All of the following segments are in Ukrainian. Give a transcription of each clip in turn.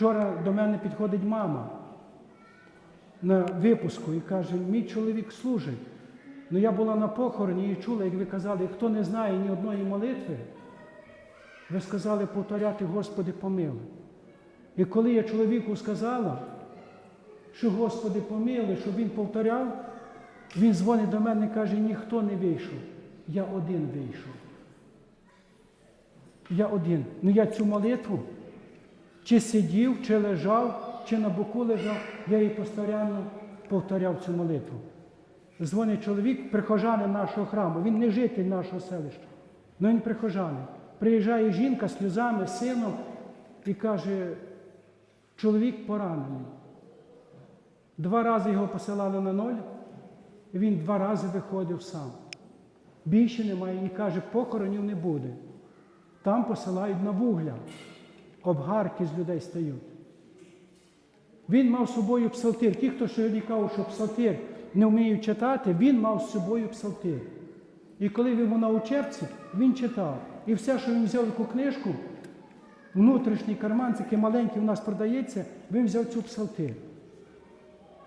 Вчора до мене підходить мама на випуску і каже, мій чоловік служить. Ну я була на похороні і чула, як ви казали, хто не знає ні одної молитви, ви сказали повторяти Господи помилуй. І коли я чоловіку сказала, що Господи помилуй, щоб він повторяв, він дзвонить до мене і каже, ніхто не вийшов. Я один вийшов. Я один. Ну я цю молитву чи сидів, чи лежав, чи на боку лежав, я її постійно повторяв цю молитву. Дзвонить чоловік, прихожанин нашого храму, він не житель нашого селища, але він прихожанин. Приїжджає жінка сльозами, сином і каже, чоловік поранений. Два рази його посилали на ноль, і він два рази виходив сам. Більше немає і каже, похоронів не буде. Там посилають на вугля, обгарки з людей стають. Він мав з собою псалтир. Ті, хто сьогодні кажуть, що псалтир не вміють читати, він мав з собою псалтир. І коли був на учебці, він читав. І все, що він взяв яку книжку, внутрішній карман, такий маленький у нас продається, він взяв цю псалтир.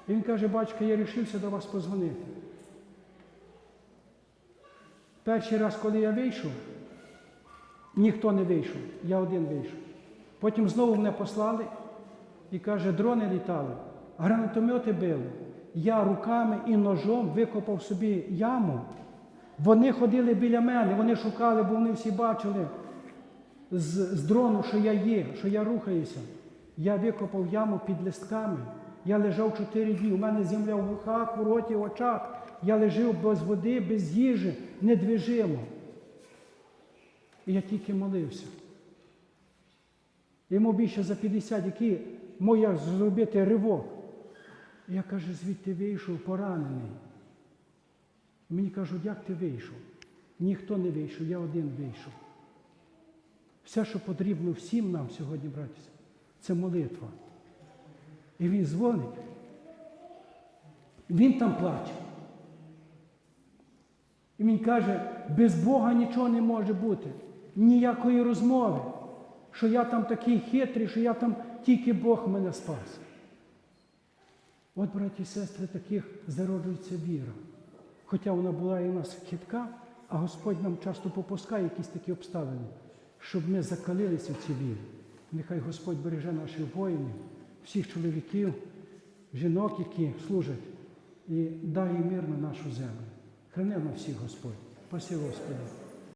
І він каже, батько, я вирішився до вас позвонити. Перший раз, коли я вийшов, ніхто не вийшов, я один вийшов. Потім знову мене послали і каже, дрони літали, гранатомети били. Я руками і ножом викопав собі яму. Вони ходили біля мене, вони шукали, бо вони всі бачили з, з дрону, що я є, що я рухаюся. Я викопав яму під листками. Я лежав чотири дні. У мене земля в вухах, у роті, в очах. Я лежав без води, без їжі, недвижимо. І я тільки молився. Йому більше за 50, який моя зробити ривок. Я каже, звідти вийшов поранений. Мені кажуть, як ти вийшов? Ніхто не вийшов, я один вийшов. Все, що потрібно всім нам сьогодні, братися, це молитва. І він дзвонить. Він там плаче. І він каже, без Бога нічого не може бути, ніякої розмови, що я там такий хитрий, що я там тільки Бог мене спас. От, браті і сестри, таких зароджується віра. Хоча вона була і у нас хитка, а Господь нам часто попускає якісь такі обставини, щоб ми закалилися в цій вірі. Нехай Господь береже наших воїнів, всіх чоловіків, жінок, які служать, і дає мир на нашу землю. Храни нам всіх Господь. Спасибо, Господи.